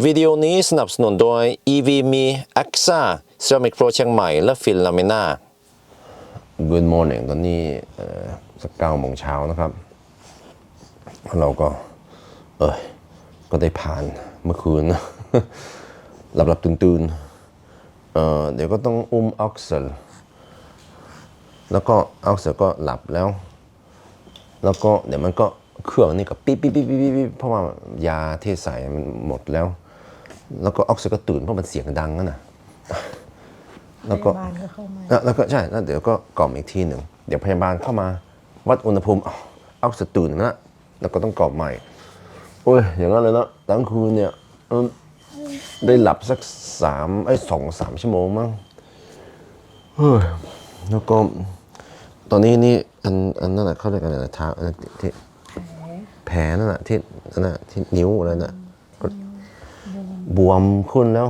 วิดีโอนี้สนับสนุนโดย EV มี AXA Ceramic Pro เชียงใหม่ และฟินลามิน่า Good morning ตอนนี้สักเก้าโมงเช้านะครับ เราก็ เออก็ได้ผ่านเมื่อคืน หลับหลับตื่นตื่นๆเออเดี๋ยวก็ต้องอุ้มออกเซลแล้วก็ออกเซลก็หลับแล้ว แล้วก็เดี๋ยวมันก็เครื่องนี่ก็ปิ๊บปิ๊บปิ๊บปิ๊บปิ๊บเพราะว่ายาเทใส่มันหมดแล้ว แล้วก็ออกซิก็ตื่นเพราะมันเสียงดังนั่นน่ะแล้วก็พยาบาลก็เข้ามาแล้วแล้วก็ใช่แล้วเดี๋ยวก็กล่อมอีกทีหนึ่งเดี๋ยวพยาบาลเข้ามาวัดอุณหภูมิอ้าวออกซิตื่นแล้วแล้วก็ต้องกล่อมใหม่โอ้ยอย่างนั้นเลยนะทั้งคืนเนี่ยเอิ่มได้หลับสักสามไอ้ยสองสามชั่วโมงมั้งเฮ้ยแล้วก็ตอนนี้นี่อันอันนั้นน่ะเขาเรียกอะไรนะเท้าอันนั้นที่แผลนั่นน่ะที่นั่นน่ะที่นิ้วอะไรน่ะก็ บวมขึ้นแล้ว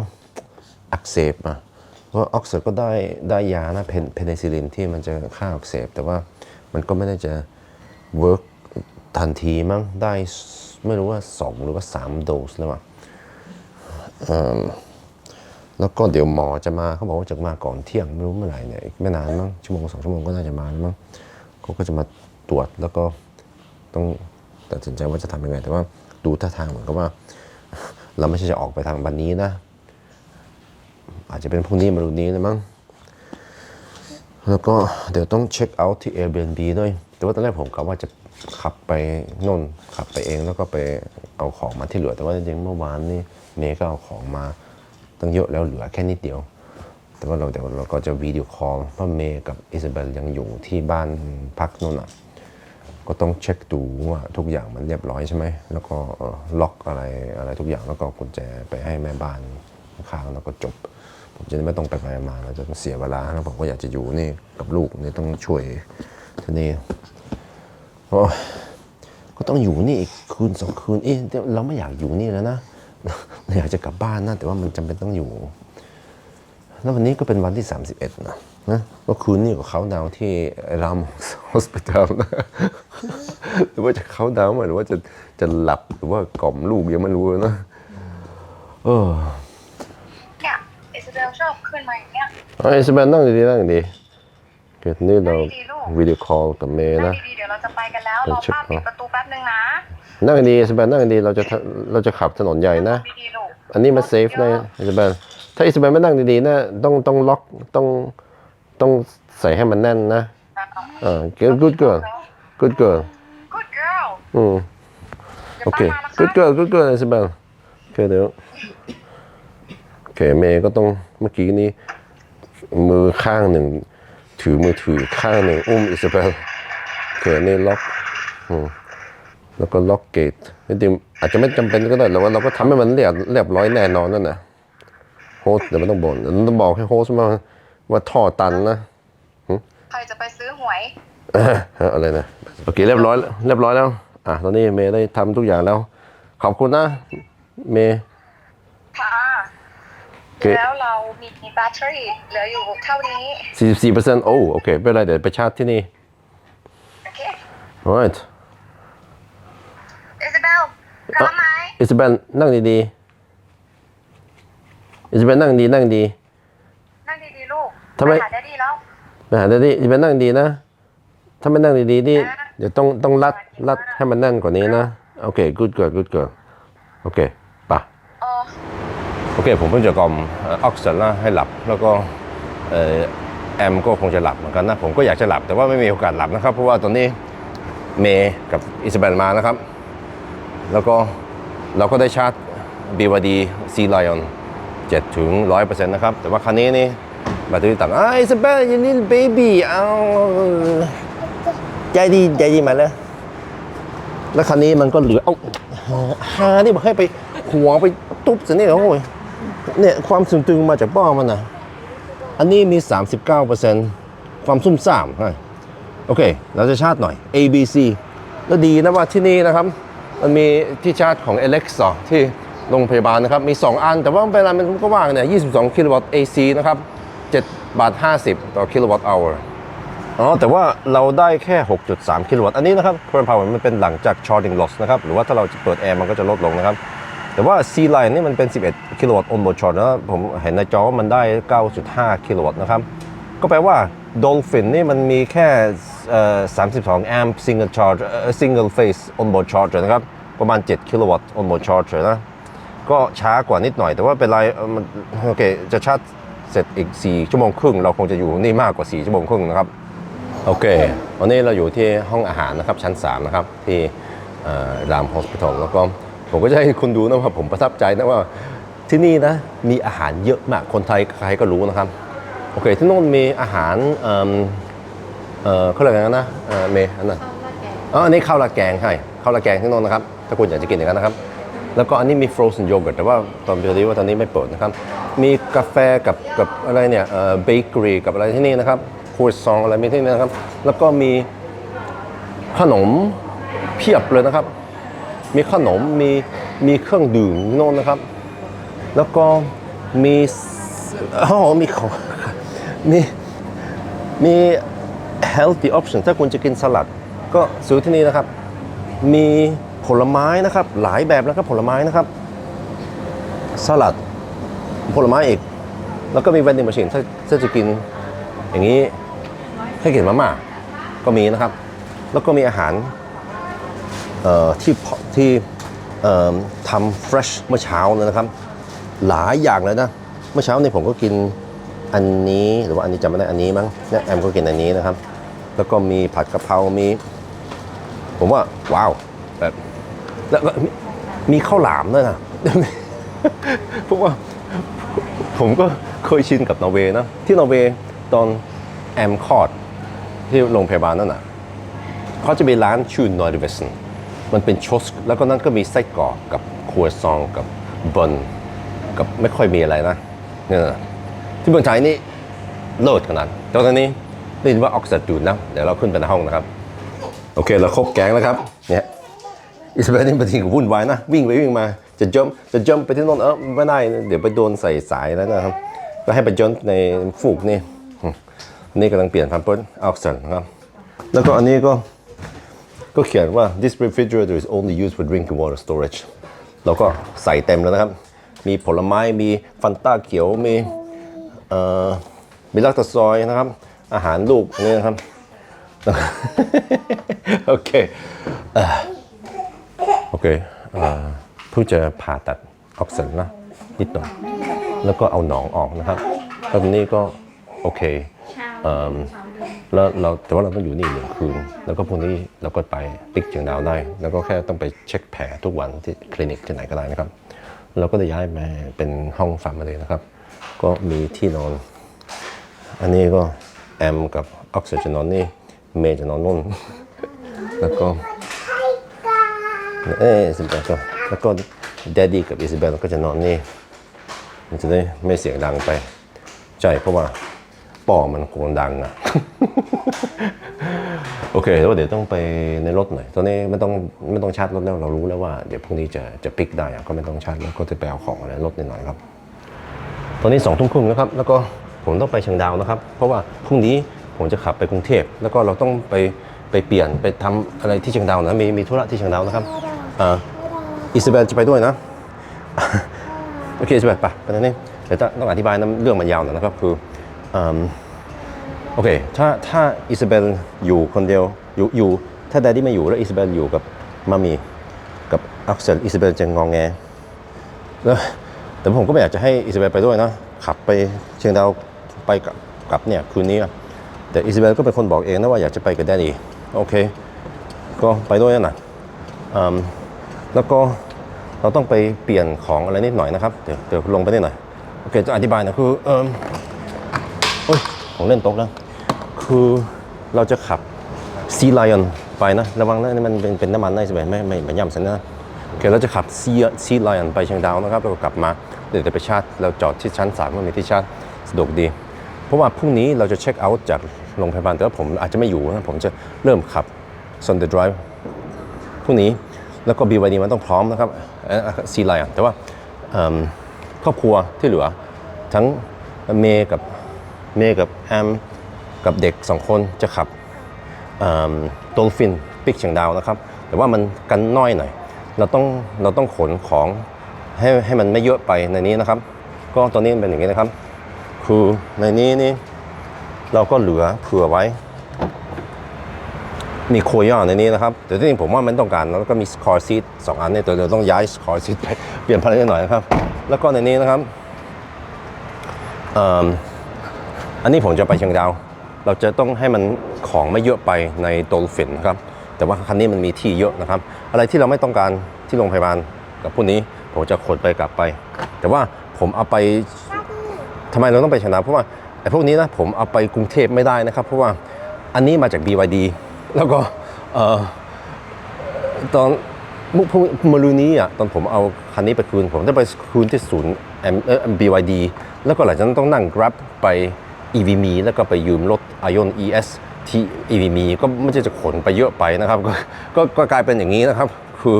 อักเสบอะเพราะออกซิก็ได้ได้ยานะเพนเพนิซิลินที่มันจะฆ่าอักเสบ แต่ว่ามันก็ไม่ได้จะเวิร์กทันทีมั้งได้ไม่รู้ว่า 2 หรือว่า 3 โดสแล้วอะแล้วก็เดี๋ยวหมอจะมาเขาบอกว่าจะมาก่อนเที่ยงไม่รู้เมื่อไหร่เนี่ยอีกไม่นานมั้งชั่วโมงสองชั่วโมงก็น่าจะมาแล้วมั้งเขาก็จะมาตรวจแล้วก็ต้องตัดสินใจว่าจะทำยังไง แต่ว่าดูท่าทางเหมือนกับว่า เราไม่ใช่จะออกไปทางวันนี้นะ อาจจะเป็นพรุ่งนี้มารุนี้เลยมั้งแล้วก็เดี๋ยวต้องเช็คเอาท์ที่ Airbnb ด้วย แต่ว่าตอนแรกผมกะว่าจะขับไปนนขับไปเองแล้วก็ไปเอาของมาที่เหลือ แต่ว่าจริงๆเมื่อวานนี่เมย์ก็เอาของมาตั้งเยอะแล้วเหลือแค่นิดเดียว แต่ว่าเราเดี๋ยวเราก็จะวิดีโอคอลเพราะเมย์กับอิซาเบลยังอยู่ที่บ้านพักนนอะ ก็ต้องเช็คดูว่าทุกอย่างมันเรียบร้อยใช่ไหม แล้วก็ล็อกอะไรอะไรทุกอย่างแล้วก็กุญแจไปให้แม่บ้านข้างแล้วก็จบ ผมจะไม่ต้องไปไปมาแล้วจะเสียเวลาแล้วผมก็อยากจะอยู่นี่กับลูกนี่ต้องช่วยทีนี้ก็ต้องอยู่นี่อีกคืนสองคืนเอ๊ะเราไม่อยากอยู่นี่แล้วนะเราอยากจะกลับบ้านนะแต่ว่ามันจำเป็นต้องอยู่ แล้ววันนี้ก็เป็นวันที่ 31นะ นะเมื่อคืนนี่ก็เขาดาวน์ที่รามฮอสพิทอลนะหรือว่าจะเขาดาวน์ไหมหรือว่าจะจะหลับหรือว่ากล่อมลูกยังไม่รู้เลยนะเออเนี่ยอิสราเอลชอบขึ้นมาอย่างเงี้ยไอ้สเปนนั่งดีๆนั่งดีๆเกิดนี่เรานั่งดีๆลูกวิดีโอคอลกับเมย์นั่นะงดีๆเดี๋ยวเราจะไปกันแล้วเดี๋รยวอเช็คป้าปิดประตูแป๊บนึงนะนั่งดีๆสเปนนั่งดีๆเราจะทะเราจะขับถนนใหญ่นะดีๆลูกอันนี้มันเซฟนะอิสเบนถ้าอิสเบนไม่นั่งดีๆนะต้องต้องล็อกต้อง ต้องใส่ให้มันแน่นนะอ่า good good girl good girl Good girl อืมเดี๋ยวโอเคป้ามานะคะ good girl good girl อิสเบนโอเคเดี๋ยวโอเคเมย์ก็ต้องเมื่อกี้นี้ มือข้างหนึ่ง ถือมือถือข้างหนึ่ง อุ้มอิสเบลโอเคนี่ล็อกอืมแล้วก็ล็อกเกตจริงๆอาจจะไม่จำเป็นก็ได้แต่ว่าเราก็ทำให้มันเรียบเรียบร้อยแน่นอนนั่นนะโฮสเดี๋ยวไม่ต้องบ่นเดี๋ยวต้องบอกให้โฮสมา ว่าท่อตันนะใครจะไปซื้อหวยฮะอะไรนะโอเคเรียบร้อยแล้วเรียบร้อยแล้ว อะตอนนี้เมย์ได้ทำทุกอย่างแล้ว ขอบคุณนะ เมย์ค่ะโอเคแล้วเรามีแบตเตอรี่เหลืออยู่เท่านี้44เปอร์เซ็นต์โอ้โอเคไม่เป็นไรเดี๋ยวไปชาร์จที่นี่ โอเค right อิสราเบลพร้อมไหมอิสเบนนั่งดีๆอิสเบนนั่งดีนั่งดีนั่งดี ๆลูกทำไมปหาแดดดี้แล้วไปหาเดดดี้อิสเบนนั่งดีนะ ถ้าไม่นั่งดีๆนี่เดี๋ยวต้องต้องรัดรัดให้มันแน่นกว่านี้นะ โอเค good girl good girl โอเคป่ะเออโอเค ผมเพิ่งจะกล่อมออกซิเจนให้หลับแล้วก็เอ่อแอมก็คงจะหลับเหมือนกันนะ ผมก็อยากจะหลับแต่ว่าไม่มีโอกาสหลับนะครับ เพราะว่าตอนนี้เมย์กับอิสเบนมานะครับ แล้วก็เราก็ได้ชาร์จ BYD C Lion 7ถึง100%นะครับ แต่ว่าคันนี้นี่แบตเตอรี่ต่ำอ่าอิสเบนยันนี่เบบี้เอาใจดีใจดีมาเลยแล้วคันนี้มันก็เหลือเอาหานี่บอกให้ไปหัวไปตุ๊บสิเนี่ยโอ้ยเนี่ยความสึงตึงมาจากป้อมันนะอันนี้มี 39%ความซุ่มซ่ามโอเค เราจะชาร์จหน่อย A B C แล้วดีนะว่าที่นี่นะครับ มันมีที่ชาร์จของ Alexa ที่โรงพยาบาลนะครับ มี 2 อัน แต่ว่าเวลามันก็ว่างเนี่ย22 กิโลวัตต์ AC นะครับ 7บาท50 ต่อกิโลวัตต์ hour อ๋อแต่ว่าเราได้แค่ 6.3 กิโลวัตต์อันนี้นะครับ current power มันเป็นหลังจาก charging loss นะครับ หรือว่าถ้าเราจะเปิดแอร์มันก็จะลดลงนะครับ แต่ว่า C Line นี่มันเป็น 11 กิโลวัตต์ onboard charge นะผมเห็นในจอว่ามันได้ 9.5 กิโลวัตต์นะครับ ก็แปลว่า Dolphin นี่มันมีแค่เอ่อ32 amp single charge single phase onboard charger นะครับ ประมาณ 7 กิโลวัตต์ onboard charger นะ ก็ช้ากว่านิดหน่อย แต่ว่าเป็นไรมันโอเคจะชาร์จ เสร็จอีก 4 ชั่วโมงครึ่ง เราคงจะอยู่นี่มากกว่า 4 ชั่วโมงครึ่งนะครับ โอเค วันนี้เราอยู่ที่ห้องอาหารนะครับชั้น 3 นะครับ ที่รามฮอสพิทอลแล้วก็ผมก็จะให้คุณดูนะว่าผมประทับใจนะว่าที่นี่นะมีอาหารเยอะมากคนไทยใครก็รู้นะครับ โอเค ที่โน่นมีอาหารเอิ่มเอ่อเขาเรียกอะไรนะเอ่อเมย์อันนั้นอ๋ออันนี้ข้าวราดแกงใช่ข้าวราดแกงที่โน่นนะครับ ถ้าคุณอยากจะกินอย่างนั้นนะครับ แล้วก็อันนี้มี frozen yogurt แต่ว่าตอนเดียวว่าตอนนี้ไม่เปิดนะครับ มีกาแฟกับกับอะไรเนี่ยเอ่อเบเกอรี่กับอะไรที่นี่นะครับครัวซองอะไรมีที่นี่นะครับ แล้วก็มีขนมเพียบเลยนะครับ มีขนมมีมีเครื่องดื่มโน่นนะครับ แล้วก็มีอ๋อมีของมีมี healthy option ถ้าคุณจะกินสลัด ก็ซื้อที่นี่นะครับ มี ผลไม้นะครับ หลายแบบนะครับผลไม้นะครับ สลัดผลไม้อีก แล้วก็มี vending machine ถ้าถ้าจะกินอย่างนี้ให้กินมาม่าก็มีนะครับ แล้วก็มีอาหารที่ที่ทำ fresh เมื่อเช้าเลยนะครับ หลายอย่างเลยนะ เมื่อเช้านี่ผมก็กินอันนี้หรือว่าอันนี้จำไม่ได้อันนี้มั้งเนี่ยแอมก็กินอันนี้นะครับ แล้วก็มีผัดกะเพรา มี ผมว่าว้าว แล้วมีข้าวหลามด้วยนะเพราะว่าผมก็เคยชินกับนอร์เวย์นะ ที่นอร์เวย์ตอนแอมคลอดที่โรงพยาบาลนั่นน่ะเขาจะมีร้านชื่อนอร์เวสนมันเป็นชสแล้วก็นั้นก็มีไส้กรอกกับครัวซองกับบอนกับไม่ค่อยมีอะไรนะเนี่ยที่เมืองไทยนี่เลิศขนาดแต่ตอนนี้ได้ยินว่าออกซิดูดนะ เดี๋ยวเราขึ้นไปในห้องนะครับ โอเค เราครบแก๊งแล้วครับเนี่ย อิสราเอลนี่บางทีก็วุ่นวายนะ วิ่งไปวิ่งมาจะจมจะจมไปที่โน่นเออไม่ได้ เดี๋ยวไปโดนใส่สายแล้วนะครับก็ให้ไปจมในฟูกนี่นี่กำลังเปลี่ยนพันเพิร์ดออกซินะครับ แล้วก็อันนี้ก็ก็เขียนว่า this refrigerator is only used for drinking water storage เราก็ใส่เต็มแล้วนะครับ มีผลไม้มีฟันต้าเขียวมีเอ่อมีลักตะซอยนะครับ อาหารลูกนี่นะครับ โอเค โอเคเอ่อเพิ่งจะผ่าตัดออกซินนะนิดหน่อยแล้วก็เอาหนองออกนะครับตอนนี้ก็โอเคเอิ่มแล้วเราแต่ว่าเราต้องอยู่นี่หนึ่งคืน แล้วก็พรุ่งนี้เราก็ไปติ๊กเชียงดาวได้ แล้วก็แค่ต้องไปเช็คแผลทุกวันที่คลินิกที่ไหนก็ได้นะครับ เราก็ได้ย้ายมาเป็นห้องฟาร์มเลยนะครับ ก็มีที่นอน อันนี้ก็แอมกับออกซิเจนนอนนี่เมย์จะนอนนู่นแล้วก็ เอออิสเบลก็แล้วก็แดดดี้กับอิสเบลก็จะนอนนี่ มันจะได้ไม่เสียงดังไป ใช่เพราะว่าป่อมันคงดังอะโอเคแล้วเดี๋ยวต้องไปในรถหน่อย ตอนนี้ไม่ต้องไม่ต้องชาร์จรถแล้วเรารู้แล้วว่าเดี๋ยวพรุ่งนี้จะจะปิกได้ก็ไม่ต้องชาร์จแล้วก็จะไปเอาของอะไรรถนิดหน่อยครับ ตอนนี้สองทุ่มครึ่งนะครับ แล้วก็ผมต้องไปเชียงดาวนะครับ เพราะว่าพรุ่งนี้ผมจะขับไปกรุงเทพแล้วก็เราต้องไปไปเปลี่ยนไปทำอะไรที่เชียงดาวนะมีมีธุระที่เชียงดาวนะครับ อ่าอิสเบลจะไปด้วยนะ โอเคใช่ไหมไปไปนั่นนี่เดี๋ยวต้องอธิบายนะเรื่องมันยาวหน่อยนะครับคืออืมโอเคถ้าถ้าอิซาเบลอยู่คนเดียวอยู่อยู่ถ้าแดดดี้ไม่อยู่แล้วอิซาเบลอยู่กับมามีกับอักเซลอิซาเบลจะงองแงแล้วแต่ผมก็ไม่อยากจะให้อิซาเบลไปด้วยนะขับไปเชียงดาวไปกลับกลับเนี่ยคืนนี้แต่อิซาเบลก็เป็นคนบอกเองนะว่าอยากจะไปกับแดดดี้โอเค ก็ไปด้วยนะอืม แล้วก็เราต้องไปเปลี่ยนของอะไรนิดหน่อยนะครับ เดี๋ยวเดี๋ยวลงไปนิดหน่อย โอเค จะอธิบายนะคือเออโอ้ยผมเล่นต๊ะแล้ว คือเราจะขับซีไลออนไปนะ ระวังนะนี่มันเป็นเป็นน้ำมันได้ใช่ไหมไม่ไม่ไม่ย่ำสันนะโอเคเราจะขับซีซีไลออนไปเชียงดาวนะครับแล้วก็กลับมา เดี๋ยวจะไปชาร์จ เราจอดที่ชั้นสามมันมีที่ชาร์จสะดวกดี เพราะว่าพรุ่งนี้เราจะเช็คเอาท์จากโรงพยาบาลแต่ว่าผมอาจจะไม่อยู่นะผมจะเริ่มขับ Sunday Drive พรุ่งนี้ แล้วก็ BYD มันต้องพร้อมนะครับซีไลน์แต่ว่าครอบครัวที่เหลือ ทั้งเมย์กับเมย์กับแอมกับเด็กสองคนจะขับโดลฟินปิกเชียงดาวนะครับ แต่ว่ามันกันน้อยหน่อย เราต้องเราต้องขนของให้ให้มันไม่เยอะไปในนี้นะครับ ก็ตอนนี้เป็นอย่างนี้นะครับ คือในนี้นี่เราก็เหลือเผื่อไว้ มีโคย่าในนี้นะครับ แต่ที่จริงผมว่ามันต้องการแล้วก็มีสคอร์ซีดสองอันเนี่ยแต่เราต้องย้ายสคอร์ซีดไปเปลี่ยนพันธุ์นิดหน่อยนะครับ แล้วก็ในนี้นะครับอ,อันนี้ผมจะไปเชียงดาว เราจะต้องให้มันของไม่เยอะไปในโดลฟินนะครับ แต่ว่าคันนี้มันมีที่เยอะนะครับ อะไรที่เราไม่ต้องการที่โรงพยาบาลกับพวกนี้ผมจะขนไปกลับไป แต่ว่าผมเอาไปทำไมเราต้องไปชนะเพราะว่าไอ้พวกนี้นะผมเอาไปกรุงเทพไม่ได้นะครับ เพราะว่าอันนี้มาจาก BYD แล้วก็ตอนมุกพมารูนี้อะตอนผมเอาคันนี้ไปคืน ผมได้ไปคืนที่ศูนย์ MBYD แล้วก็หลังจากนั้นต้องนั่ง Grab ไป EVM แล้วก็ไปยืมรถ Ion ES ที่ EVM ก็ไม่ใช่จะขนไปเยอะไปนะครับก็ก็ก็กลายเป็นอย่างนี้นะครับ คือ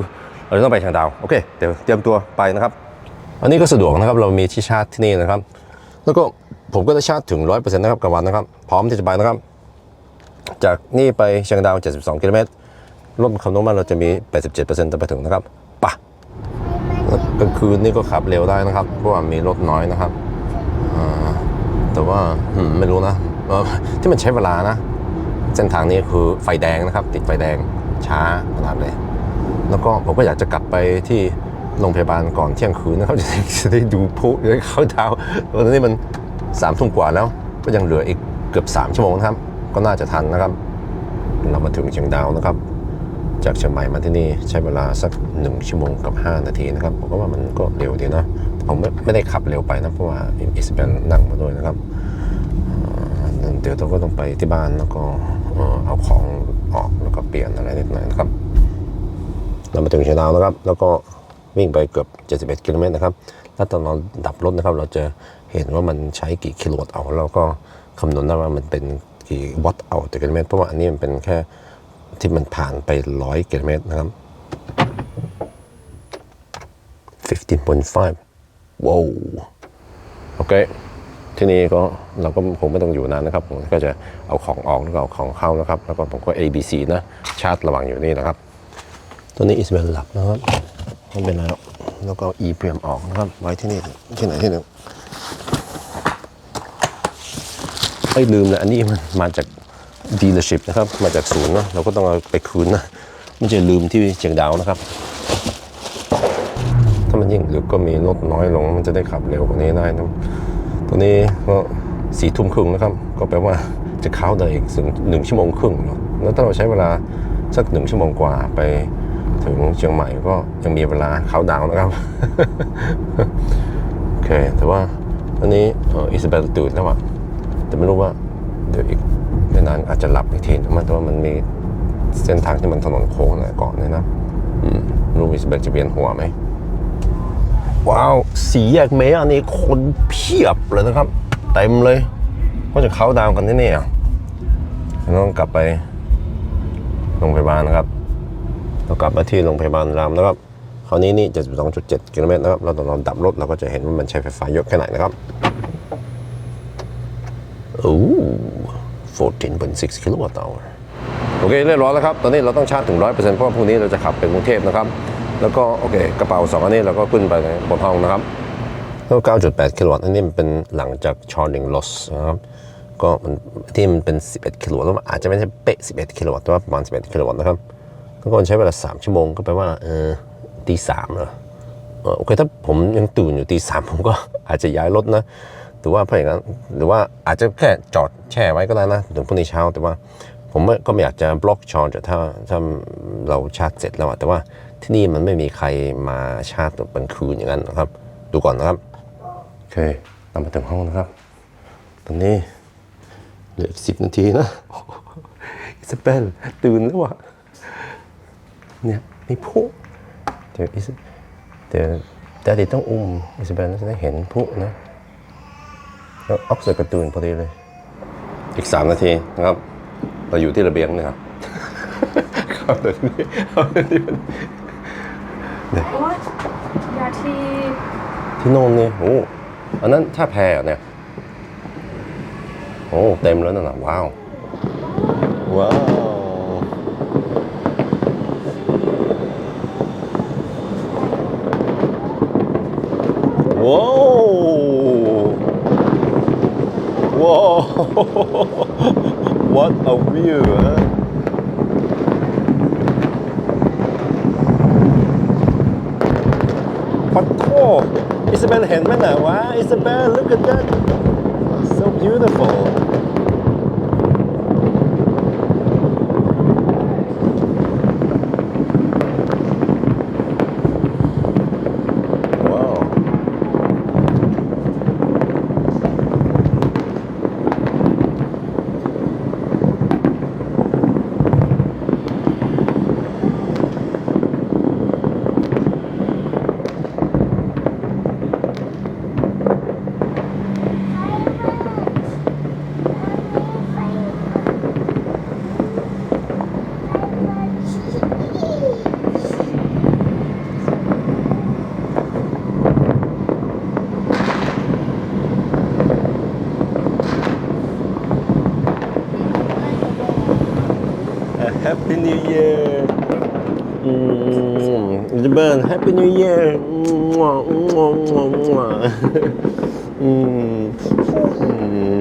เราต้องไปทางดาว โอเค เดี๋ยวเตรียมตัวไปนะครับ อันนี้ก็สะดวกนะครับ เรามีที่ชาร์จที่นี่นะครับ แล้วก็ผมก็ได้ชาร์จถึง 100%นะครับกับวันนะครับ พร้อมที่จะไปนะครับ จากนี่ไปเชียงดาว 72 กิโลเมตรรถคำนวณมาเราจะมี 87%จะไปถึงนะครับปะกลางคืนนี่ก็ขับเร็วได้นะครับ เพราะว่ามีรถน้อยนะครับ แต่ว่าไม่รู้นะ ที่มันใช้เวลานะ เส้นทางนี้คือไฟแดงนะครับ ติดไฟแดงช้าขนาดเลย แล้วก็ผมก็อยากจะกลับไปที่โรงพยาบาลก่อนเที่ยงคืนนะครับ จะได้จะได้ดูพุจะได้เข้าดาวตอนนี้มันสามทุ่มกว่าแล้ว ก็ยังเหลืออีกเกือบ3ชั่วโมงนะครับ ก็น่าจะทันนะครับ เรามาถึงเชียงดาวนะครับ จากเชียงใหม่มาที่นี่ใช้เวลาสัก 1 ชั่วโมงกับ 5 นาทีนะครับผมก็ว่ามันก็เร็วดีนะผมไม่ไม่ได้ขับเร็วไปนะเพราะว่าอิสเบนนั่งมาด้วยนะครับเดี๋ยวเราก็ต้องไปที่บ้านแล้วก็เอ่อเอาของออกแล้วก็เปลี่ยนอะไรนิดหน่อยนะครับ เรามาถึงเชียงดาวนะครับ แล้วก็วิ่งไปเกือบ 71 กิโลเมตรนะครับ แล้วตอนเราดับรถนะครับ เราจะเห็นว่ามันใช้กี่กิโลวัตต์เอาแล้วก็คำนวณได้ว่ามันเป็น กี่วัตต์เอาต่อกิโลเมตรเพราะว่าอันนี้มันเป็นแค่ที่มันผ่านไป100กิโลเมตรนะครับ 15.5ว้าวโอเคที่นี่ก็เราก็คงไม่ต้องอยู่นานนะครับ ผมก็จะเอาของออกแล้วก็เอาของเข้านะครับ แล้วก็ผมก็ A B C นะ ชาร์จระหว่างอยู่นี่นะครับ ตัวนี้อิสเบลหลับนะครับไม่เป็นไรหรอกแล้วก็อีเปรียมออกนะครับ ไว้ที่นี่ที่ไหนที่หนึ่ง ไอ้ลืมเลยอันนี้มันมาจากดีลเลอร์ชิพนะครับ มาจากศูนย์นะเราก็ต้องเอาไปคืนนะไม่ใช่ลืมที่เชียงดาวนะครับ ถ้ามันยิ่งดึกก็มีรถน้อยลง มันจะได้ขับเร็วกว่านี้ได้นะตัวนี้ก็สี่ทุ่มครึ่งนะครับ ก็แปลว่าจะเข้าได้อีกถึงหนึ่งชั่วโมงครึ่งเนอะแล้วถ้าเราใช้เวลาสักหนึ่งชั่วโมงกว่าไปถึงเชียงใหม่ก็ยังมีเวลาเข้าดาวนะครับ โอเค แต่ว่าอันนี้เอิสเบลตื่นแล้วอะ แต่ไม่รู้ว่าเดี๋ยวอีกไม่นานอาจจะหลับอีกทีนะมันแต่ว่ามันมีเส้นทางที่มันถนนโค้งนะก่อนเลยนะรู้อิสเบลจะเวียนหัวไหมว้าวสีแยกเมย์อันนี้คนเพียบเลยนะครับ เต็มเลยก็จะเข้าดาวกันที่นี่อะต้องกลับไปโรงพยาบาลนะครับเรากลับมาที่โรงพยาบาลรามนะครับคราวนี้นี่ 72.7 กิโลเมตรนะครับ เราตอนเราดับรถเราก็จะเห็นว่ามันใช้ไฟฟ้าเยอะแค่ไหนนะครับ โอ้14.6กิโลวัตต์ต่อโอเคเรียบร้อยแล้วครับ ตอนนี้เราต้องชาร์จถึง 100%เพราะว่าพรุ่งนี้เราจะขับไปกรุงเทพนะครับ แล้วก็โอเค กระเป๋าสองอันนี้เราก็ขึ้นไปบนห้องนะครับแล้ว9.8 กิโลวัตต์อันนี้มันเป็นหลังจาก charging loss นะครับ ก็มันที่มันเป็น 11 กิโลวัตต์แล้วอาจจะไม่ใช่เป๊ะ 11 กิโลวัตต์แต่ว่าประมาณ 11 กิโลวัตต์นะครับแล้วก็ใช้เวลา 3 ชั่วโมงก็แปลว่าเออตีสามเหรอเออโอเคถ้าผมยังตื่นอยู่ตีสามผมก็อาจจะย้ายรถนะ หรือว่าเพราะอย่างนั้นหรือว่าอาจจะแค่จอดแช่ไว้ก็ได้นะถึงพรุ่งนี้เช้าแต่ว่าผมก็ไม่อยากจะบล็อกชาร์จถ้าถ้าเราชาร์จเสร็จแล้วแต่ว่าที่นี่มันไม่มีใครมาชาร์จตอนคืนอย่างนั้นนะครับ ดูก่อนนะครับ โอเคเรามาถึงห้องนะครับ ตอนนี้เหลือสิบนาทีนะอิสเบลตื่นแล้ววะเนี่ยมีพลุเดี๋ยวอิสเดี๋ยวแต่ดิต้องอุ้มอิสเบลจะได้เห็นพลุนะ ออกเซอร์กระตื่นพอดีเลย อีกสามนาทีนะครับ เราอยู่ที่ระเบียงนะครับเข้าเดี๋ยวนี้เข้าเดี๋ยวนี้มันโอ๊ยยาที่ที่โน่นนี่โอ้อันนั้นท่าแพเหรอเนี่ย โอ้ เต็มแล้วนั่นน่ะว้าว ว้าว Oh. What a view, huh? Isabel Henman, wow, Isabel, look at that. So beautiful. Happy New Year อืมอิซาเบล Happy New Year มั่วมั่วมั่วมั่วอืมอืม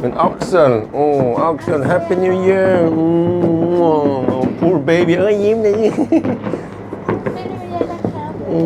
เป็นออกเซนโอ้ออกเซน Happy New Year อืมมั่ว poor baby เอ้ยยิ้มเลยยิ้มไม่ได้เรียนนะครับอื